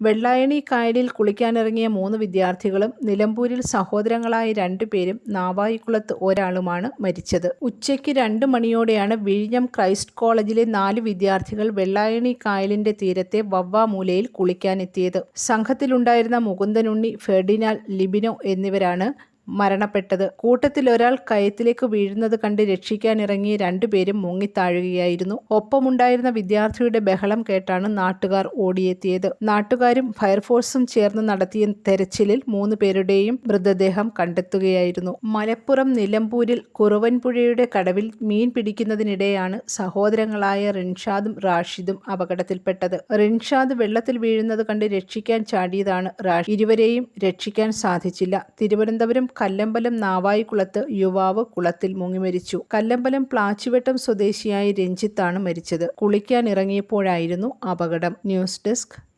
വെള്ളായണി കായലിൽ കുളിക്കാനിറങ്ങിയ മൂന്ന് വിദ്യാർത്ഥികളും നിലമ്പൂരിൽ സഹോദരങ്ങളായ രണ്ടുപേരും നാവായിക്കുളത്ത് ഒരാളുമാണ് മരിച്ചത്. ഉച്ചയ്ക്ക് രണ്ട് മണിയോടെയാണ് വിഴിഞ്ഞം ക്രൈസ്റ്റ് കോളേജിലെ നാല് വിദ്യാർത്ഥികൾ വെള്ളായണി കായലിന്റെ തീരത്തെ വവ്വാമൂലയിൽ കുളിക്കാനെത്തിയത്. സംഘത്തിലുണ്ടായിരുന്ന മുകുന്ദനുണ്ണി ഫെർഡിനാൽ ലിബിനോ എന്നിവരാണ് മരണപ്പെട്ടത്. കൂട്ടത്തിൽ ഒരാൾ കയത്തിലേക്ക് വീഴുന്നത് കണ്ട് രക്ഷിക്കാനിറങ്ങിയ രണ്ടുപേരും മുങ്ങിത്താഴുകയായിരുന്നു. ഒപ്പമുണ്ടായിരുന്ന വിദ്യാർത്ഥിയുടെ ബഹളം കേട്ടാണ് നാട്ടുകാർ ഓടിയെത്തിയത്. നാട്ടുകാരും ഫയർഫോഴ്സും ചേർന്ന് നടത്തിയ തെരച്ചിലിൽ മൂന്ന് പേരുടെയും മൃതദേഹം കണ്ടെത്തുകയായിരുന്നു. മലപ്പുറം നിലമ്പൂരിൽ കുറുവൻപുഴയുടെ കടവിൽ മീൻ പിടിക്കുന്നതിനിടെയാണ് സഹോദരങ്ങളായ റിൻഷാദും റാഷിദും അപകടത്തിൽപ്പെട്ടത്. റിൻഷാദ് വെള്ളത്തിൽ വീഴുന്നത് കണ്ട് രക്ഷിക്കാൻ ചാടിയതാണ് റാഷി. ഇരുവരെയും രക്ഷിക്കാൻ സാധിച്ചില്ല. തിരുവനന്തപുരം കല്ലമ്പലം നാവായിക്കുളത്ത് യുവാവ് കുളത്തിൽ മുങ്ങിമരിച്ചു കല്ലമ്പലം പ്ലാച്ചിവട്ടം സ്വദേശിയായ രഞ്ജിത്താണ് മരിച്ചത്. കുളിക്കാനിറങ്ങിയപ്പോഴായിരുന്നു അപകടം. News desk